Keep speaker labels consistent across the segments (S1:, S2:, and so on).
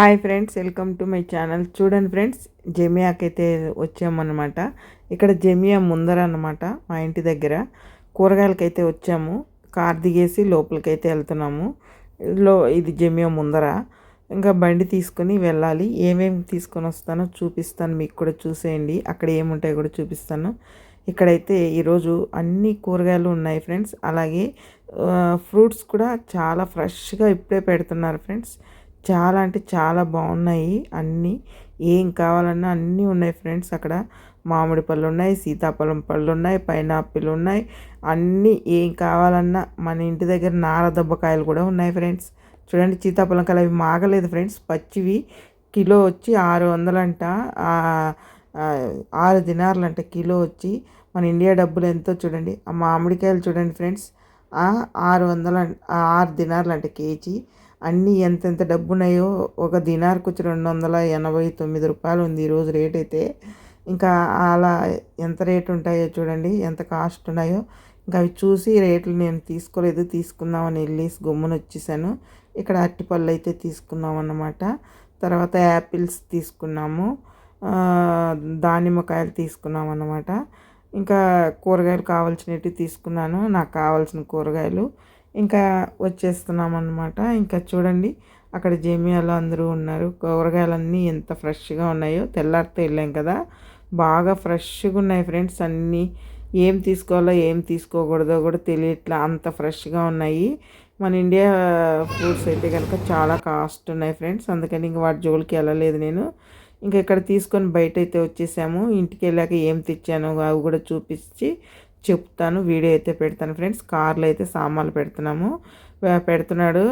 S1: Hi friends welcome to my channel. చూడండి friends జమియాకి అయితే వచ్చామన్నమాట. ఇక్కడ జమియా ముందర అనమాట మా ఇంటి దగ్గర. కూరగాయలకైతే వచ్చాము. కార్ దిగేసి లోపలికైతే వెళ్తున్నాము. లో ఇది జమియా ముందర. ఇంకా బండి తీసుకొని వెళ్ళాలి. ఏమేమి తీసుకొని వస్తానో చూపిస్తాను. మీకు కూడా చూసేయండి. అక్కడ ఏముంటాయో కూడా చూపిస్తాను. ఇక్కడైతే ఈరోజు అన్ని కూరగాయలు ఉన్నాయి ఫ్రెండ్స్. అలాగే ఫ్రూట్స్ కూడా చాలా ఫ్రెష్గా ఇప్పుడే పెడుతున్నారు ఫ్రెండ్స్. చాలా అంటే చాలా బాగున్నాయి అన్నీ. ఏం కావాలన్నా అన్నీ ఉన్నాయి ఫ్రెండ్స్ అక్కడ. మామిడి పళ్ళు ఉన్నాయి సీతాఫలం పళ్ళు ఉన్నాయి పైనాపిల్ ఉన్నాయి. అన్నీ ఏం కావాలన్నా మన ఇంటి దగ్గర నార దెబ్బకాయలు కూడా ఉన్నాయి ఫ్రెండ్స్. చూడండి సీతాఫలం కాయలు అవి మాగలేదు ఫ్రెండ్స్. పచ్చివి కిలో వచ్చి ఆరు వందలంట. ఆరు దినార్లంట కిలో వచ్చి. మన ఇండియా డబ్బులు ఎంతో చూడండి. ఆ మామిడికాయలు చూడండి ఫ్రెండ్స్. ఆరు వందల ఆరు దినార్లు కేజీ. అన్నీ ఎంతెంత డబ్బున్నాయో ఒక దినార్కు వచ్చి రెండు వందల ఎనభై తొమ్మిది రూపాయలు ఉంది ఈరోజు రేట్ అయితే ఇంకా అలా ఎంత రేట్ ఉంటాయో చూడండి ఎంత కాస్ట్ ఉన్నాయో ఇంకా అవి చూసి రేట్లు నేను తీసుకోలేదు తీసుకుందామని వెళ్ళి గమ్మున వచ్చేసాను. ఇక్కడ అరటిపళ్ళు అయితే తీసుకున్నాం అన్నమాట తర్వాత యాపిల్స్ తీసుకున్నాము. దానిమ్మకాయలు తీసుకున్నాం అన్నమాట ఇంకా కూరగాయలు కావాల్సినవి తీసుకున్నాను. నాకు కావాల్సిన కూరగాయలు ఇంకా వచ్చేస్తున్నాం అనమాట ఇంకా చూడండి అక్కడ జేమియాలో అందరూ ఉన్నారు. కూరగాయలన్నీ ఎంత ఫ్రెష్గా ఉన్నాయో తెల్లారితో వెళ్ళాం కదా. బాగా ఫ్రెష్గా ఉన్నాయి ఫ్రెండ్స్ అన్నీ. ఏం తీసుకోవాలో ఏం తీసుకోకూడదో కూడా తెలియట్లా అంత ఫ్రెష్గా ఉన్నాయి. మన ఇండియా ఫ్రూట్స్ అయితే కనుక చాలా కాస్ట్ ఉన్నాయి ఫ్రెండ్స్. అందుకని ఇంక వాటి జోలికి వెళ్ళలేదు నేను. ఇంకా ఇక్కడ తీసుకొని బయట అయితే వచ్చేసాము. ఇంటికి వెళ్ళాక ఏం తెచ్చాను అవి కూడా చూపించి చెప్తాను వీడియో అయితే పెడతాను ఫ్రెండ్స్. కార్లో అయితే సామాన్లు పెడుతున్నాము. పెడుతున్నాడు.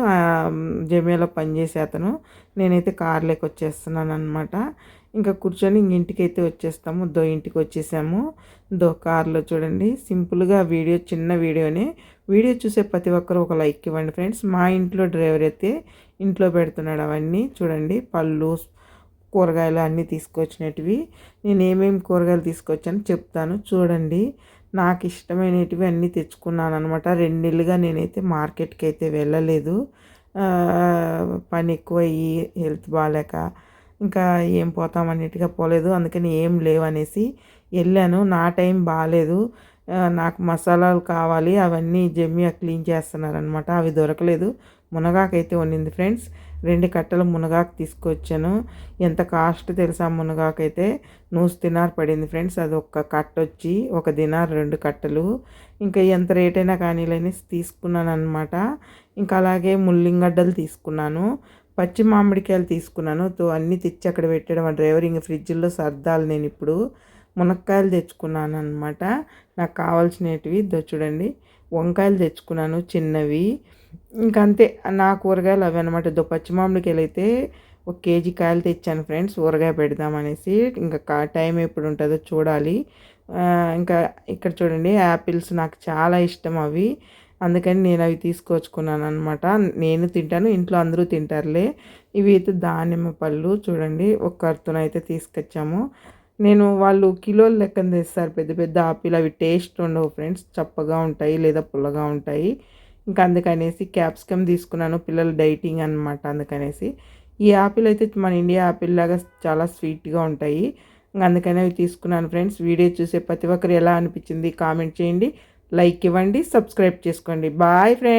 S1: జమియాలో పనిచేసే అతను. నేనైతే కార్లోకి వచ్చేస్తున్నాను అనమాట ఇంకా కూర్చొని ఇంటికి అయితే వచ్చేస్తాము. దో ఇంటికి వచ్చేసాము. దో కార్లో చూడండి. సింపుల్గా వీడియో చిన్న వీడియోనే. వీడియో చూసే ప్రతి ఒక్కరు ఒక లైక్ ఇవ్వండి ఫ్రెండ్స్. మా ఇంట్లో డ్రైవర్ అయితే ఇంట్లో పెడుతున్నాడు అవన్నీ. చూడండి. పళ్ళు కూరగాయలు అన్నీ తీసుకొచ్చినటివి నేను ఏమేమి కూరగాయలు తీసుకొచ్చాను చెప్తాను. చూడండి. నాకు ఇష్టమైనటివి అన్నీ తెచ్చుకున్నాను అనమాట రెండు నెలలుగా నేనైతే మార్కెట్కి అయితే వెళ్ళలేదు. పని ఎక్కువ అయ్యి హెల్త్ బాగాలేక ఇంకా ఏం పోతాం అన్నిటిగా పోలేదు. అందుకని ఏం లేవనేసి వెళ్ళాను. నా టైం బాగాలేదు నాకు మసాలాలు కావాలి అవన్నీ జమ్మి క్లీన్ చేస్తున్నారనమాట అవి దొరకలేదు. మునగాకైతే వండింది ఫ్రెండ్స్. రెండు కట్టలు మునగాకు తీసుకొచ్చాను. ఎంత కాస్ట్ తెలుసా మునగాకైతే? నూసు తినార్ పడింది ఫ్రెండ్స్. అది ఒక కట్ట వచ్చి ఒక దినార్ రెండు కట్టలు. ఇంకా ఎంత రేట్ అయినా కానీ తీసుకున్నాను అనమాట ఇంకా అలాగే ముల్లింగడ్డలు తీసుకున్నాను. పచ్చి మామిడికాయలు తీసుకున్నాను. తో అన్నీ తెచ్చి అక్కడ పెట్టడం ఆ డ్రైవర్ ఇంక ఫ్రిడ్జ్లో సర్దాలి నేను ఇప్పుడు. మునక్కాయలు తెచ్చుకున్నాను అనమాట నాకు కావాల్సినవి చూడండి. వంకాయలు తెచ్చుకున్నాను చిన్నవి. ఇంకా అంతే నా కూరగాయలు అవి అనమాట దో పచ్చి మామిడికాయలు అయితే ఒక కేజీ కాయలు తెచ్చాను ఫ్రెండ్స్ ఊరగాయ పెడదామనేసి ఇంకా టైం ఎప్పుడు ఉంటుందో చూడాలి. ఇంకా ఇక్కడ చూడండి యాపిల్స్ నాకు చాలా ఇష్టం అవి. అందుకని నేను అవి తీసుకొచ్చుకున్నాను అనమాట నేను తింటాను ఇంట్లో అందరూ తింటారులే. ఇవి అయితే దానిమ్మ పళ్ళు చూడండి ఒక కర్తన అయితే తీసుకొచ్చాము. నేను వాళ్ళు కిలోల లెక్కన తెస్తారు పెద్ద పెద్ద ఆపిల్ అవి టేస్ట్ ఉండవు ఫ్రెండ్స్ చప్పగా ఉంటాయి లేదా పుల్లగా ఉంటాయి. ఇంకా అందుకనేసి క్యాప్సికమ్ తీసుకున్నాను పిల్లల డైటింగ్ అనమాట అందుకనేసి. ఈ యాపిల్ అయితే మన ఇండియా యాపిల్ లాగా చాలా స్వీట్గా ఉంటాయి. ఇంకా అందుకనే అవి తీసుకున్నాను ఫ్రెండ్స్. వీడియో చూసే ప్రతి ఒక్కరు ఎలా అనిపించింది కామెంట్ చేయండి లైక్ ఇవ్వండి సబ్స్క్రైబ్ చేసుకోండి. Bye friends!